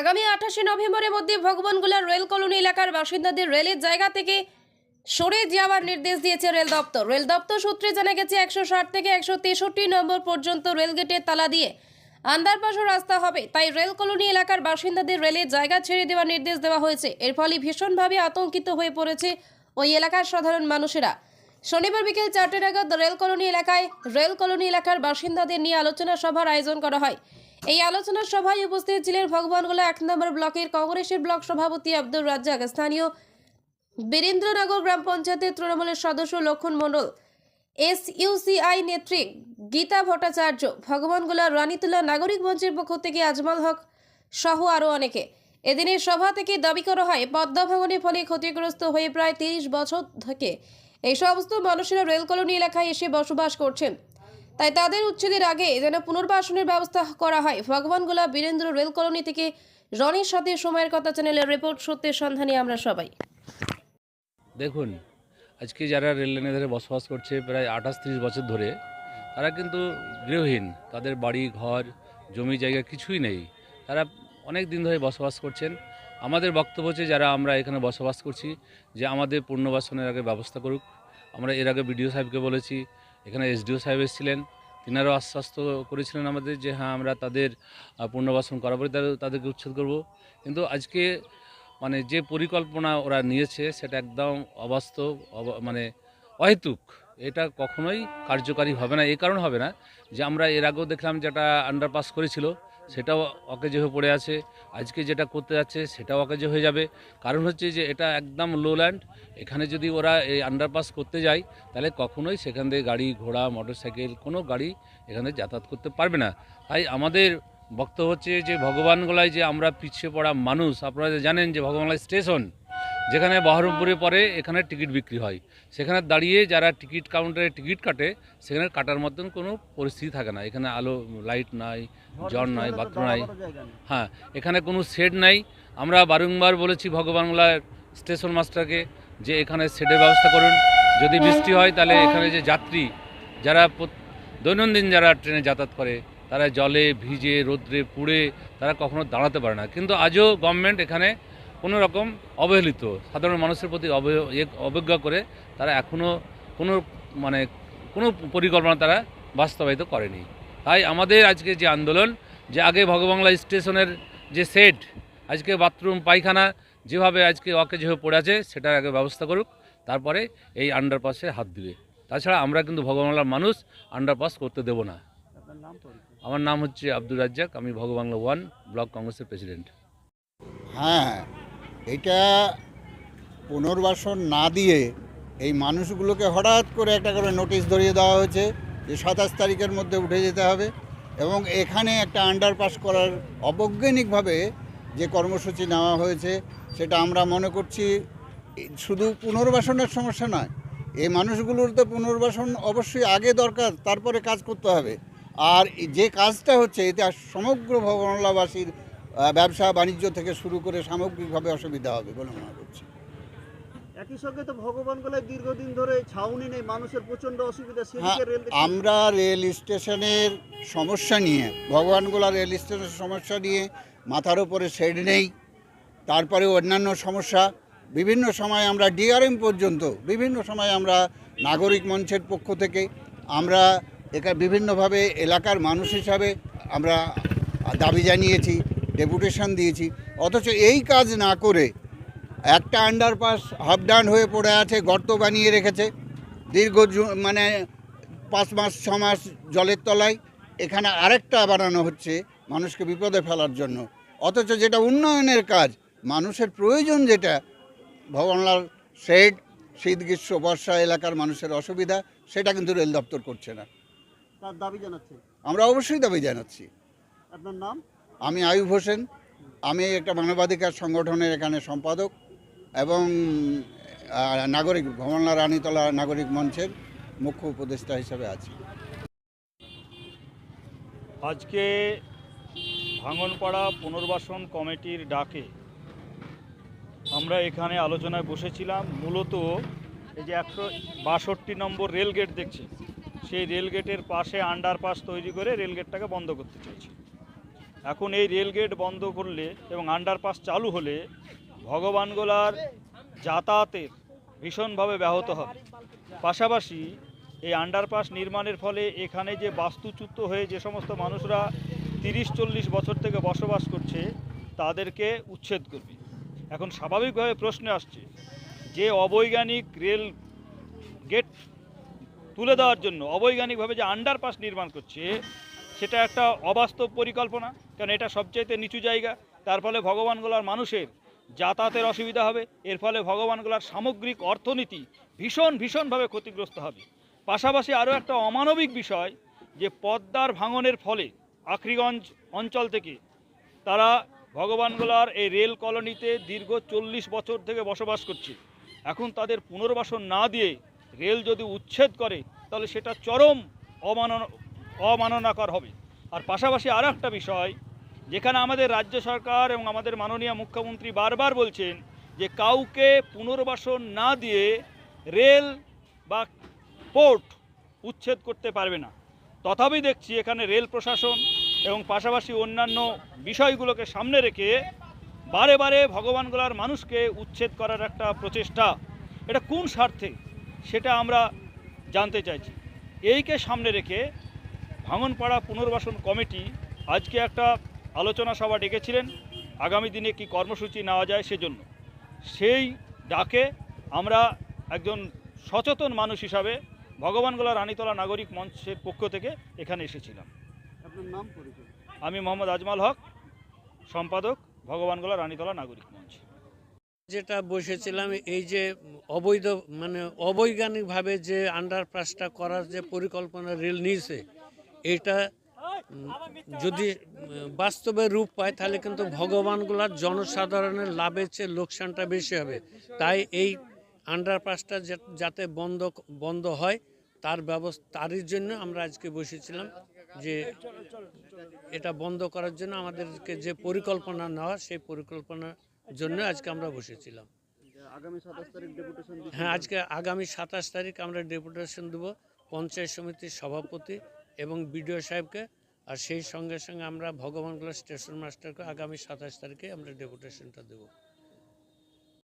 আগামী আঠাশে নভেম্বরের মধ্যে ভগবানগোলা রেল কলোনি এলাকার বাসিন্দাদের রেলের জায়গা থেকে সরে যাওয়ার নির্দেশ দিয়েছে রেল দপ্তর। রেল দপ্তর সূত্রে জানা গেছে, একশো ষাট থেকে একশো তেষট্টি নম্বর পর্যন্ত রেলগেটের তালা দিয়ে আন্ডারপাস ও রাস্তা হবে। তাই রেল কলোনি এলাকার বাসিন্দাদের রেলের জায়গা ছেড়ে দেওয়ার নির্দেশ দেওয়া হয়েছে। এর ফলে ভীষণভাবে আতঙ্কিত হয়ে পড়েছে ওই এলাকার সাধারণ মানুষেরা। শনিবার বিকেল চারটে নাগাদ রেল কলোনি এলাকায় রেল কলোনি এলাকার বাসিন্দাদের নিয়ে আলোচনা সভার আয়োজন করা হয়। এই আলোচনা সভায় উপস্থিত ছিলেন ভগবানগোলা এক নম্বর ব্লকের কংগ্রেসের ব্লক সভাপতি আব্দুর রাজ্জাক, স্থানীয় বীরেন্দ্রনগর গ্রাম পঞ্চায়েতের তৃণমূলের সদস্য লক্ষণ মণ্ডল এস ইউসিআই নেত্রী গীতা ভট্টাচার্য, ভগবানগোলা রানীতুলা নাগরিক মঞ্চের পক্ষ থেকে আজমাল হক সহ আরও অনেকে। এদিনের সভা থেকে দাবি করা হয় পদ্মা ভাঙনের ফলে ক্ষতিগ্রস্ত হয়ে প্রায় তিরিশ বছর থেকে এই সমস্ত মানুষেরা রেল কলোনি এলাকায় এসে বসবাস করছেন। তাই তাদের উচ্ছেদের আগে যেন পুনর্বাসনের ব্যবস্থা করা হয়। ভগবানগোলা বীরেন্দ্র রেল কলোনি থেকে রনির সাথে সময়ের কথা চ্যানেলের রিপোর্ট, সত্যের সন্ধানে আমরা সবাই। দেখুন, আজকে যারা রেল লাইনের ধারে বসবাস করছে প্রায় আঠাশ তিরিশ বছর ধরে, তারা কিন্তু গৃহহীন। তাদের বাড়ি, ঘর, জমি জায়গা কিছুই নেই। তারা অনেক দিন ধরে বসবাস করছেন। আমাদের বক্তব্য হচ্ছে যারা আমরা এখানে বসবাস করছি, যে আমাদের পুনর্বাসনের আগে ব্যবস্থা করুক। আমরা এর আগে বিডিও সাহেবকে বলেছি এখানে এসডিও সাহেব এসেছিলেন। তিনারও আশ্বস্ত করেছিলেন আমাদের যে হ্যাঁ আমরা তাদের পুনর্বাসন পুনর্বাসন পরে তাদের- তাদেরকে উচ্ছেদ করব। কিন্তু আজকে মানে যে পরিকল্পনা ওরা নিয়েছে, সেটা একদম অবাস্তব, অব- মানে অহেতুক। এটা কখনোই কার্যকারী হবে না। এই কারণ হবে না যে, আমরা এর আগেও দেখলাম যেটা আন্ডারপাস করেছিল। সেটাও অকেজে হয়ে পড়ে আছে। আজকে যেটা করতে যাচ্ছে সেটাও অকেজে হয়ে যাবে। কারণ হচ্ছে যে এটা একদম লো ল্যান্ড এখানে যদি ওরা এই আন্ডারপাস করতে যায়, তাহলে কখনোই সেখান থেকে গাড়ি, ঘোড়া মোটরসাইকেল কোনো গাড়ি এখানে যাতায়াত করতে পারবে না। তাই আমাদের বক্তব্য হচ্ছে যে ভগবানগোলায় যে আমরা পিছিয়ে পড়া মানুষ, আপনারা জানেন যে ভগবানগোলায় স্টেশন। যেখানে বহরমপুরে পরে এখানে টিকিট বিক্রি হয়। সেখানে দাঁড়িয়ে যারা টিকিট কাউন্টারে টিকিট কাটে সেখানে কাটার মতন কোনো পরিস্থিতি থাকে না। এখানে আলো লাইট নাই জল নাই বাথরুম নাই। হ্যাঁ এখানে কোনো শেড নাই। আমরা বারংবার বলেছি ভগবানগোলার স্টেশন মাস্টারকে যে এখানে শেডের ব্যবস্থা করুন। যদি বৃষ্টি হয় তাহলে এখানে যে যাত্রী যারা দৈনন্দিন যারা ট্রেনে যাতায়াত করে তারা জলে ভিজে রোদ্রে পুড়ে তারা কখনো দাঁড়াতে পারে না। কিন্তু আজও গভর্নমেন্ট এখানে কোনো রকম অবহেলিত সাধারণ মানুষের প্রতি অবহে- এ- অবজ্ঞা করে তারা এখনও কোনো মানে কোনো পরিকল্পনা তারা বাস্তবায়িত করেনি। তাই আমাদের আজকে যে আন্দোলন যে আগে ভগবাংলা স্টেশনের যে সেট আজকে বাথরুম পায়খানা যেভাবে আজকে অকেজ হয়ে পড়ে আছে সেটার আগে ব্যবস্থা করুক তারপরে এই আন্ডারপাসে হাত দিবে। তাছাড়া আমরা কিন্তু ভগবাংলার মানুষ আন্ডারপাস করতে দেব না। আমার নাম হচ্ছে আব্দুর রাজ্জাক আমি ভগবাংলা ওয়ান ব্লক কংগ্রেসের প্রেসিডেন্ট হ্যাঁ। এটা পুনর্বাসন না দিয়ে এই মানুষগুলোকে হঠাৎ করে একটা করে নোটিশ ধরিয়ে দেওয়া হয়েছে যে সাতাশ তারিখের মধ্যে উঠে যেতে হবে এবং এখানে একটা আন্ডারপাস করার অবৈজ্ঞানিকভাবে যে কর্মসূচি নেওয়া হয়েছে, সেটা আমরা মনে করছি শুধু পুনর্বাসনের সমস্যা নয় এই মানুষগুলোর তো পুনর্বাসন অবশ্যই আগে দরকার, তারপরে কাজ করতে হবে। আর যে কাজটা হচ্ছে এতে সমগ্র ভবনলাবাসীর ব্যবসা বাণিজ্য থেকে শুরু করে সামগ্রিকভাবে অসুবিধা হবে বলে মনে করছি। একই সঙ্গে তো ভগবান গলায় দীর্ঘদিন ধরে ছাউনি নেই মানুষের প্রচণ্ড অসুবিধা হ্যাঁ আমরা রেল স্টেশনের সমস্যা নিয়ে ভগবানগোলা রেল স্টেশনের সমস্যা নিয়ে মাথার উপরে শেড নেই তারপরে অন্যান্য সমস্যা। বিভিন্ন সময় আমরা ডিআরএম পর্যন্ত বিভিন্ন সময় আমরা নাগরিক মঞ্চের পক্ষ থেকে আমরা এটা বিভিন্নভাবে এলাকার মানুষ হিসাবে আমরা দাবি জানিয়েছি। ডেপুটেশন দিয়েছি। অথচ এই কাজ না করে একটা আন্ডারপাস হাফ ডান হয়ে পড়ে আছে গর্ত বানিয়ে রেখেছে। দীর্ঘ মানে পাঁচ মাস ছ মাস জলের তলায়। এখানে আরেকটা বানানো হচ্ছে মানুষকে বিপদে ফেলার জন্য। অথচ যেটা উন্নয়নের কাজ মানুষের প্রয়োজন যেটা ভবনলাল শেড শীত গ্রীষ্ম বর্ষা এলাকার মানুষের অসুবিধা সেটা কিন্তু রেল দপ্তর করছে না। তার দাবি জানাচ্ছে? আমরা অবশ্যই দাবি জানাচ্ছি। আপনার নাম? আমি আয়ুব হোসেন, আমি একটা মানবাধিকার সংগঠনের এখানে সম্পাদক এবং নাগরিক ভবনলা রানীতলা নাগরিক মঞ্চের মুখ্য উপদেষ্টা হিসেবে আছি। আজকে ভাঙনপাড়া পুনর্বাসন কমিটির ডাকে আমরা এখানে আলোচনায় বসেছিলাম। মূলত এই যে একশো বাষট্টি নম্বর রেলগেট দেখছি, সেই রেলগেটের পাশে আন্ডারপাস তৈরি করে রেলগেটটাকে বন্ধ করতে চাইছি। এখন এই রেলগেট বন্ধ করলে এবং আন্ডারপাস চালু হলে ভগবানগোলার যাতায়াতের ভীষণভাবে ব্যাহত হবে। পাশাপাশি এই আন্ডারপাস নির্মাণের ফলে এখানে যে বাস্তুচ্যুত হয়ে যে সমস্ত মানুষরা তিরিশ চল্লিশ বছর থেকে বসবাস করছে, তাদেরকে উচ্ছেদ করবে। এখন স্বাভাবিকভাবে প্রশ্ন আসছে, যে অবৈজ্ঞানিক রেল গেট তুলে দেওয়ার জন্য অবৈজ্ঞানিকভাবে যে আন্ডারপাস নির্মাণ করছে সেটা একটা অবাস্তব পরিকল্পনা, কারণ এটা সবচাইতে নিচু জায়গা। তার ফলে ভগবানগোলার মানুষের যাতায়াতের অসুবিধা হবে, এর ফলে ভগবানগোলার সামগ্রিক অর্থনীতি ভীষণ, ভীষণভাবে ক্ষতিগ্রস্ত হবে। পাশাপাশি আরও একটা অমানবিক বিষয়, যে পদ্মার ভাঙনের ফলে আখরিগঞ্জ অঞ্চল থেকে তারা ভগবানগোলার এই রেল কলোনিতে দীর্ঘ চল্লিশ বছর থেকে বসবাস করছে। এখন তাদের পুনর্বাসন না দিয়ে রেল যদি উচ্ছেদ করে, তাহলে সেটা চরম অমানন অমাননাকর হবে। আর পাশাপাশি আর একটা বিষয়, যেখানে আমাদের রাজ্য সরকার এবং আমাদের মাননীয় মুখ্যমন্ত্রী বারবার বলছেন যে কাউকে পুনর্বাসন না দিয়ে রেল বা পোর্ট উচ্ছেদ করতে পারবে না। তথাপি দেখছি এখানে রেল প্রশাসন এবং পাশাপাশি অন্যান্য বিষয়গুলোকে সামনে রেখে বারে বারে ভগবানগোলার মানুষকে উচ্ছেদ করার একটা প্রচেষ্টা। এটা কোন স্বার্থে? সেটা আমরা জানতে চাইছি। এইকে সামনে রেখে ভাঙনপাড়া পুনর্বাসন কমিটি আজকে একটা আলোচনা সভা ডেকেছিলেন। আগামী দিনে কি কর্মসূচি নেওয়া যায় সেজন্য। সেই ডাকে আমরা একজন সচেতন মানুষ হিসাবে ভগবানগোলা রানীতলা নাগরিক মঞ্চের পক্ষ থেকে এখানে এসেছিলাম। আপনার নাম পরিচয়? আমি মোহাম্মদ আজমাল হক সম্পাদক ভগবানগোলা রানীতলা নাগরিক মঞ্চ। যেটা বসেছিলাম এই যে অবৈধ মানে অবৈজ্ঞানিকভাবে যে আন্ডারপাসটা করার যে পরিকল্পনা রেল নিয়েছে এটা যদি বাস্তবে রূপ পায় তাহলে কিন্তু ভগবানগুলার জনসাধারণের লাভের চেয়ে লোকসানটা বেশি হবে। তাই এই আন্ডারপাসটা যাতে বন্ধ বন্ধ হয় তার ব্যবস্থা তারই জন্য আমরা আজকে বসেছিলাম যে এটা বন্ধ করার জন্য আমাদেরকে যে পরিকল্পনা নেওয়া সেই পরিকল্পনার জন্য আজকে আমরা বসেছিলাম। হ্যাঁ আজকে আগামী সাতাশ তারিখ আমরা ডেপুটেশন দেবো। পঞ্চায়েত সমিতির সভাপতি এবং বিডিও সাহেবকে, আর সেই সঙ্গে সঙ্গে আমরা ভগবানগোলা স্টেশন মাস্টারকে আগামী সাতাশ তারিখে আমরা ডেপুটেশনটা দেবো।